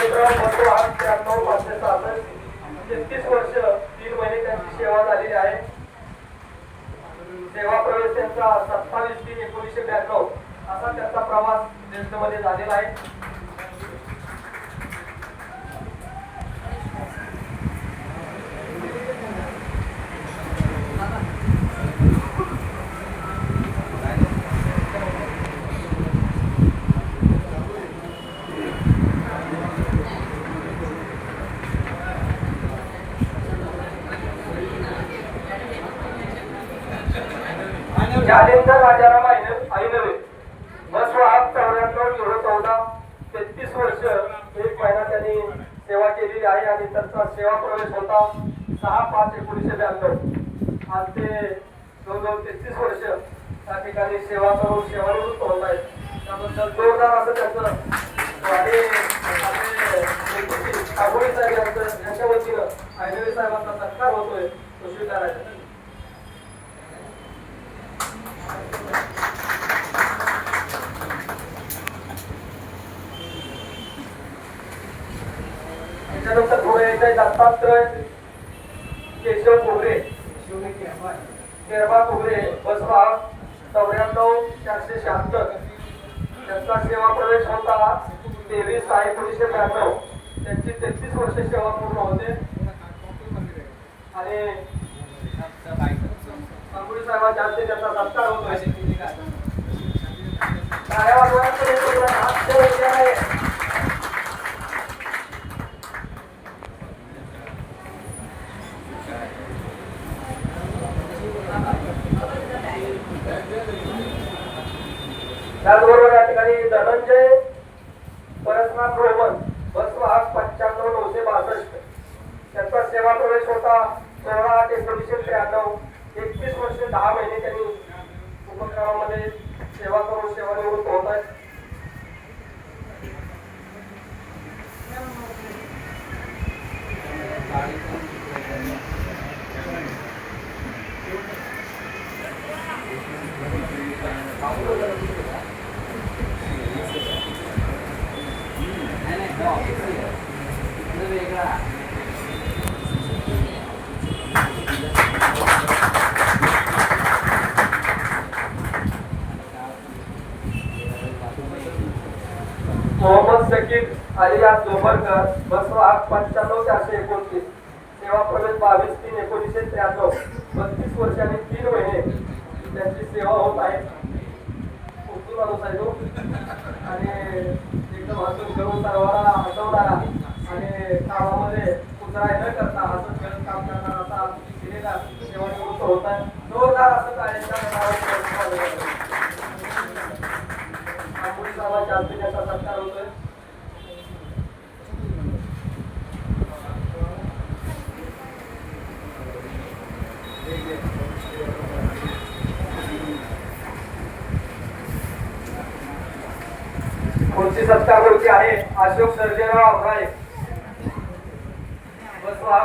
कार्यक्रम बसो आज त्र्याण्णव वर्षाचा असेल तेहतीस वर्ष तीन महिने त्यांची सेवा झालेली आहे. सेवा प्रवेश त्यांचा सत्तावीस तीन एकोणीसशे ब्याण्णव असा त्यांचा प्रवास ज्येष्ठमध्ये झालेला आहे. शालेंद्र राजाराम ऐनवे बसवाहक चौऱ्याण्णव झिरो चौदा तेहतीस वर्ष एक महिना त्यांनी सेवा केलेली आहे आणि त्यांचा सेवा प्रवेश होता सहा पाच एकोणीसशे ब्याण्णव आज ते जवळजवळ तेहतीस वर्ष त्या ठिकाणी सेवा करून सेवानिवृत्त होत आहेत त्याबद्दल जोरदार असं त्यांचं आणि आपले नेतृत्व साहेब यांचं यांच्या वतीनं ऐनवे साहेबांचा सत्कार होतोय तो स्वीकारायचा दत्तात्रय केशव कोबरे केरबा कोबरे बसवा चौऱ्याण्णव चारशे शहात्तर. त्यांचा सेवा प्रवेश होता तेवीस सहा एकोणीसशे ब्याण्णव. त्यांची तेहतीस वर्ष सेवा पूर्ण होते. आणि सांगोळी साहेबांच्या हस्ते त्यांचा सत्कार होतो टाळ्या वाजवायचं नाही, तो त्याचबरोबर या ठिकाणी धनंजय परसनाथ बसव बसवाहक पंच्याण्णव नऊशे बासष्ट. त्यांचा सेवा प्रवेश होता सोळा आठ एकोणीसशे त्र्याण्णव. एकतीस वर्ष दहा महिने त्यांनी उपक्रमामध्ये सेवा करून सेवानिवृत्त होत आहेत. मोहम्मद शकीब अलियास जोबरकर आठ पंच्याण्णव चारशे एकोणतीस. सेवा प्रवेश बावीस तीन एकोणीसशे त्र्याण्णव. बत्तीस वर्षांनी तीन महिने त्यांची सेवा होत आहे. आणि एकदम सर्वांना हसवणारा आणि कामामध्ये कुचराय न करता हसत खेळत काम करणारा असा दिलेला सेवानिवृत्त जोरदार असं आंबोली साहेबांच्या हस्ते त्याचा सत्कार होतोय. पुढची सत्कार होती आहे अशोक सर्जेराव राय. बसवा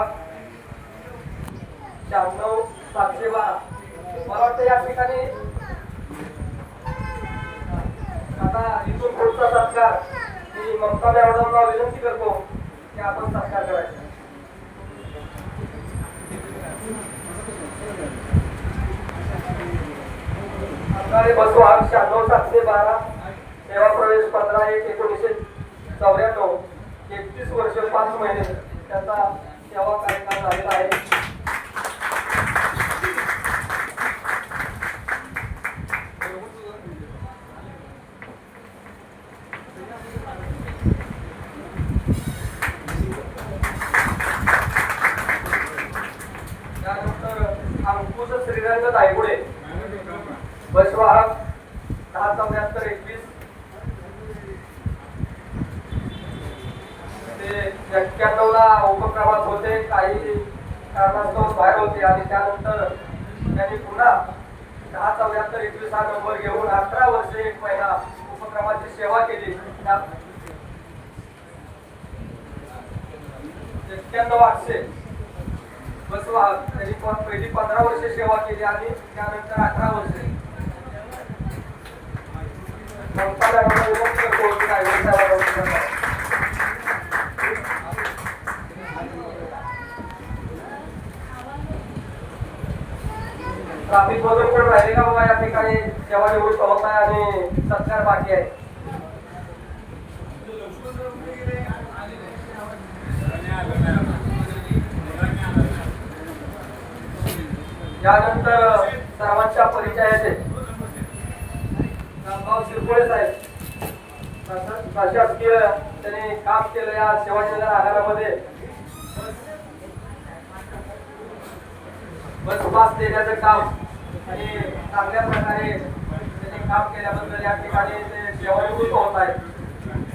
शहाण्णव सातशे बारा. मला वाटतं या ठिकाणी आता इथून पुढचा सत्कार मी ममता मॅडमला विनंती करतो की आपण सत्कार करायचा. बसवा शहाण्णव सातशे बारा. सेवा प्रवेश पंधरा एक एकोणीसशे चौऱ्याण्णव एकतीस वर्ष पाच महिने त्याचा सेवा कार्यक्रम झालेला आहे त्यानंतर अंकुश श्रीरंग दायगुडे बसवाहक दहा चौऱ्याहत्तर एकवीस ते एक्क्याण्णव ला उपक्रमात होते काही कारणास्तव बाहेर होते आणि त्यानंतर त्यांनी पुन्हा दहा चौऱ्याहत्तर एकवीस हा नंबर घेऊन अठरा वर्ष एक महिना उपक्रमाची सेवा केली. त्यात एक्क्याण्णव आठशे. बसवा त्यांनी पहिली पंधरा वर्ष सेवा केली आणि त्यानंतर अठरा वर्षे ममता मॅडमला विनंती करतो की रायगड साहेबांना विनंती करा. बाकी आहे. त्यानंतर सर्वांच्या परिचयाचे रामभाऊ शिरकोळे साहेब. प्रशासकीय त्यांनी काम केलं या शिवाजीनगर आगारामध्ये. बस पास देण्याचं काम आणि चांगल्या प्रकारे काम केल्याबद्दल या ठिकाणी ते सेवानिवृत्त होत आहेत.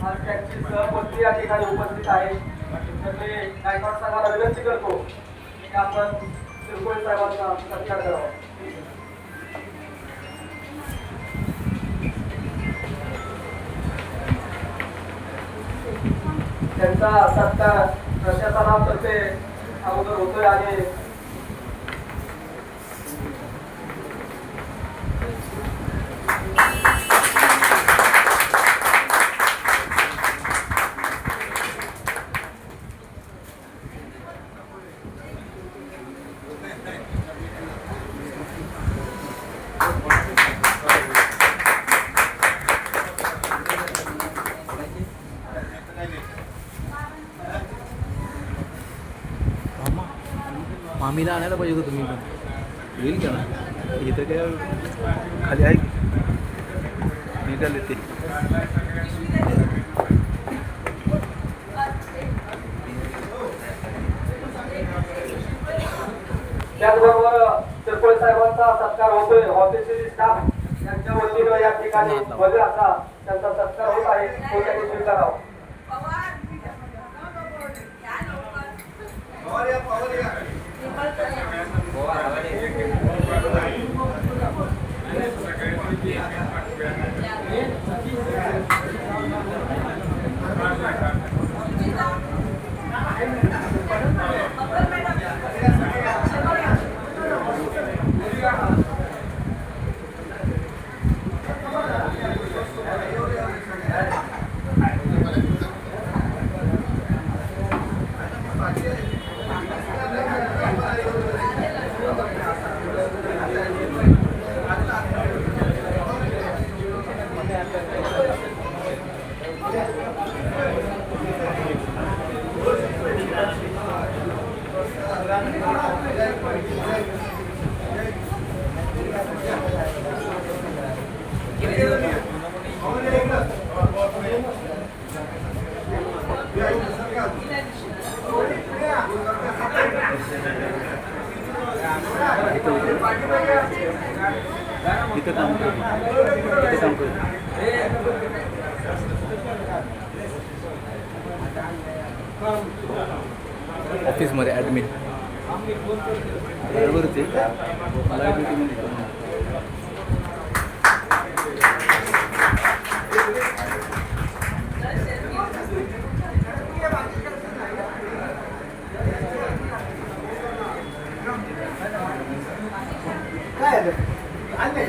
आणि त्यांची सहपत्नी या ठिकाणी उपस्थित आहे. तर मी गायकवाड साहेबांना विनंती करतो की आपण शिरकोळे साहेबांचा सत्कार करावा. त्यांचा सत्कार प्रशासनातर्फे अगोदर होतोय आणि मामीला आणायला पाहिजे होतं तुम्ही पण. येईल का? ना इथं काय खाली आहे? की? निघाले ते. त्याचबरोबर शिरकोळे साहेबांचा सत्कार होतोय ऑफिसची स्टाफ यांच्या वतीनं या ठिकाणी भव्य असा त्यांचा सत्कार होत आहे. तो त्यांनी स्वीकारावा इथं काम करतो इथं काम करतो ऑफिसमध्ये ॲडमिन बरोबरच आहे मला काय आलं आणले